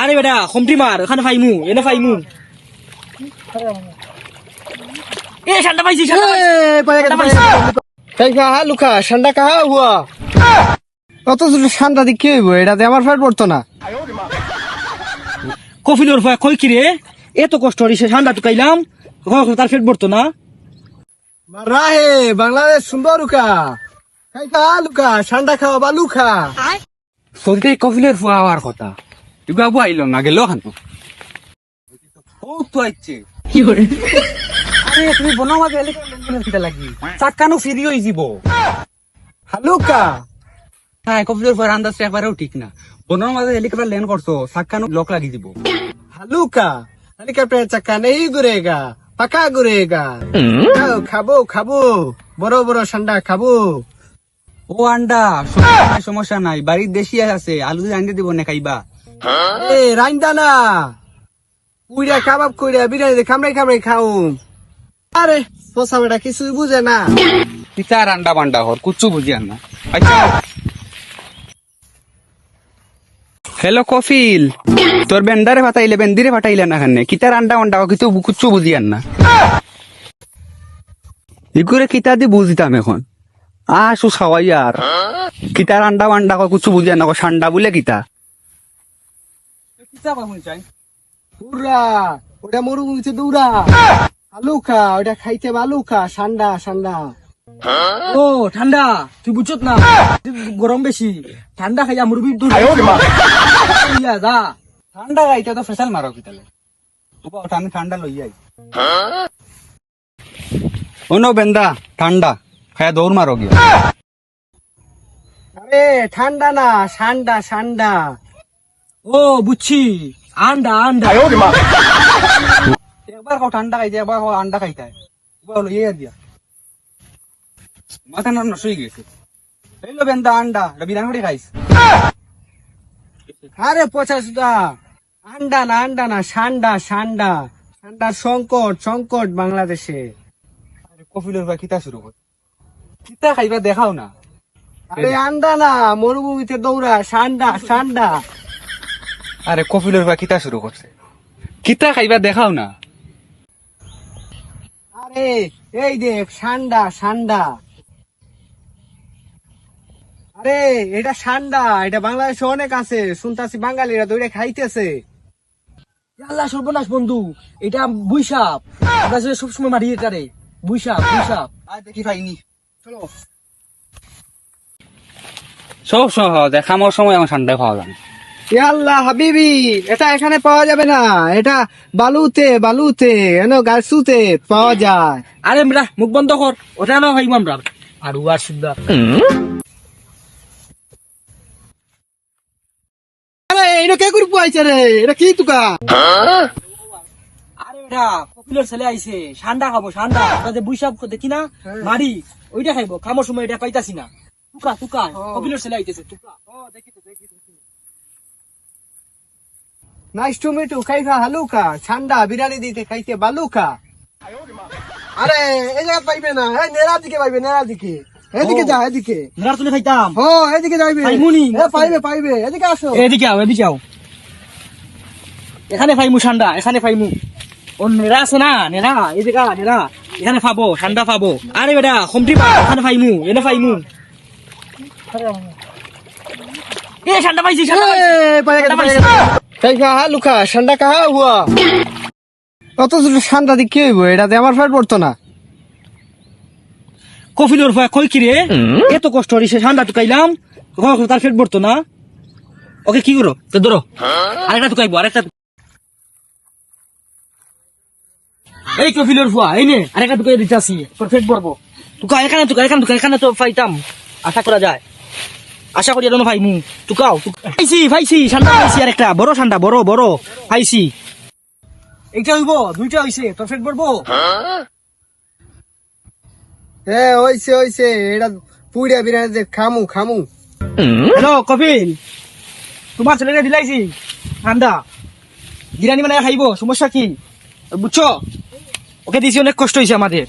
আরে বেটা খমটি মার ওখানে ফাইমু এনে ফাইমু। এ ঠান্ডা পাইছি ঠান্ডা পাইছি। কাহা লুকা কাহা হুয়া? অত দিয়ে কি হইব? এটাতে আমার ফেট পড়তো না। কফিলোর ভয় কই কি রে এত কষ্ট হইছে ঠান্ডা টুকাইলাম। তার পেট ভরতো না। রাহে বাংলাদেশ সুন্দর লুকা। তাই কাহা লুকা ঠান্ডা খাওয়া বা লুকা। সৌদিতে কফিলের ফুয়া হওয়ার কথা। আইল না গেল খান তো আইছে। আরে তুমি বনাও মাঝে এলে কিটা লাগি? চাক্কানো ফিরি হয়ে যাব হালুকা। হ্যাঁ কফিলের ফুয়ার আন্দাজ একবারেও ঠিক না। বনাও মাঝে হেলিকপ্টার ল্যান্ড করছ? চাক্কানো লক লাগি দিব হালুকা। হেলিকপ্টার চাক্কা নেই ঘুরেগা পাকা ঘুরেগা খাও, খাব খাব। বড় বড় ঠান্ডা খাব। ও আন্ডা সমস্যা নাই, বাড়ির দেশি আছে আলু আনতে দিব না খাইবা। এ রাইন্দা না উইরা কাবাব কইরা বিরিয়ানি খামড়াই খামড়াই খাউম। আরে পোষা বেটা কিছুই বুঝে না। পিতার আন্ডা বান্ডা হর কুচ্ছু বুঝিয়ান না। আচ্ছা। হ্যালো কফিল তোর বেন্ডারে ফাটাইলে বেন্দিরে ফাটাইলে না খানে? কিতার আন্ডা আন্ডা কিছু কুচ্ছু বুঝিয়ান না। ইগুরে কিতা দি বুঝিতাম এখন? আসু সবাই আর। কিতা আন্ডা বান্ডা কুচ্ছু বুঝিয়ান না ঠান্ডা বলে কিতা? পুরা ওটা মরুভূমিতে দৌড়া। আলুকা ওটা খাইতে বালুকা ঠান্ডা ঠান্ডা। ও ঠান্ডা তুই বুঝছত না? গরম বেশি। ঠান্ডা খাইয়া মুরবি দূর যা। ঠান্ডা গাইতে তো ফেসাল মারো কিতালে বাবা ওটা আমি ঠান্ডা লই যাই ওনো বেন্দা ঠান্ডা। খায়া দৌড় মারো গিয়া। আরে ঠান্ডা না ঠান্ডা ঠান্ডা। ও বুঝছি। আন্ডা আন্ডা। একবার খাও ঠান্ডা খাইতে একবার খাও আন্ডা খাইতে। হলো ইয়ে দিয়া। মাথা নষ্ট হয়ে গেছে। এইলো বেন্দা আন্ডা। খাইস। আরে আন্ডা না আন্ডা না ঠান্ডা ঠান্ডা ঠান্ডার সংকট সংকট বাংলাদেশে। আরে কফিলের ভাই কিতা শুরু কর। কিতা খাইবা দেখাও না। আরে আন্ডা না মরুভূমিতে দৌড়া ঠান্ডা ঠান্ডা আরে কফিলের ভাই কিতা শুরু করছে? কিতা খাইবা দেখাও না। আরে এই দেখ সান্ডা সান্ডা। আরে এটা ঠান্ডা এটা বাংলাদেশে অনেক আছে। শুনতাছি বাঙালিরা দৌড়ে খাইতেছে। আল্লাহ সর্বনাশ বন্ধু। এটা বুইসাপ আমরা যে সবসময় মারি এটারে। বুইসাপ বুইসাপ আর দেখি পাইনি চলো। সব সহজ খামোর সময় আমার ঠান্ডা খাওয়া যায় আল্লাহ হাবিবি এটা এখানে পাওয়া যাবে না। এটা বালুতে বালুতে এনো গাছুতে পাওয়া যায়। আরে আমরা মুখ বন্ধ কর ওটা না ভাই আমরা। আর উয়ার সিদ্ধা আরে এটা কে করে পাইছে রে? এটা কি তুকা? আরে এটা কপিলের ছেলে আইছে। ঠান্ডা খাব ঠান্ডা ওটা যে বুইসাপ দেখি না মারি ওইটা খাইবো। খামোর সময় এটা পাইতাছি না। তুকা তুকা কপিলের ছেলে আইতেছে তুকা। ও দেখি তো দেখি। নাইস টু মিট খাইফা হালুকা ঠান্ডা বিরিয়ানি দিতে খাইতে বালুকা আরে এই জায়গা পাইবে না এই নেড়া দিকে পাইবে নেড়া দিকে এদিকে যা এদিকে মেলার তুলে খাইতাম ও এদিকে যাইবে পাইমুনি। পাইবে পাইবে এদিকে আসো এদিকে আও এদিকে আও এখানে ফাইমু ঠান্ডা এখানে ফাইমু ও নেরা আছে না নেরা এদিকে নেরা এখানে ফাবো ঠান্ডা ফাবো আরে বেটা এখানে ফাইমু এনে ফাইমু এ ঠান্ডা পাইছি ঠান্ডা পাইছি। এ, পাইয়ে গেছে, ঠান্ডা কাহা হুয়া? অত ঠান্ডা কি হইব? এটাতে আমার ফেট পড়তো না। কফিলোর কই কি রে? এত কষ্ট হইছে ঠান্ডা টুকাইলাম কখন তার পেট ভরতো না। ওকে কি করো? তো ধরো। আরেকটা টুকাইবো আরেকটা এই কফিলোর ফুয়া এই নে। আরেকটা টুকাই দিতে আসি তোর পেট ভরবো। টুকা এখানে টুকা এখানে টুকা এখানে তো পাইতাম আশা করা যায়। আশা করি এরকম ভাইমু টুকাও টুকা- পাইছি পাইছি ঠান্ডা পাইছি আরেকটা বড় ঠান্ডা বড় বড়। পাইছি এইটা হইব দুইটা হইছে। তোর পেট ভরবো? এ হইছে হইছে। এটা পুড়িয়া বিরিয়ানি দিয়ে খামু খামু। হ্যালো কপিল। তোমার ছেলেকে দিলাইছি ঠান্ডা। বিরিয়ানি মানে খাইব সমস্যা কি? বুঝছ? ওকে দিয়েছি অনেক কষ্ট হয়েছে আমাদের।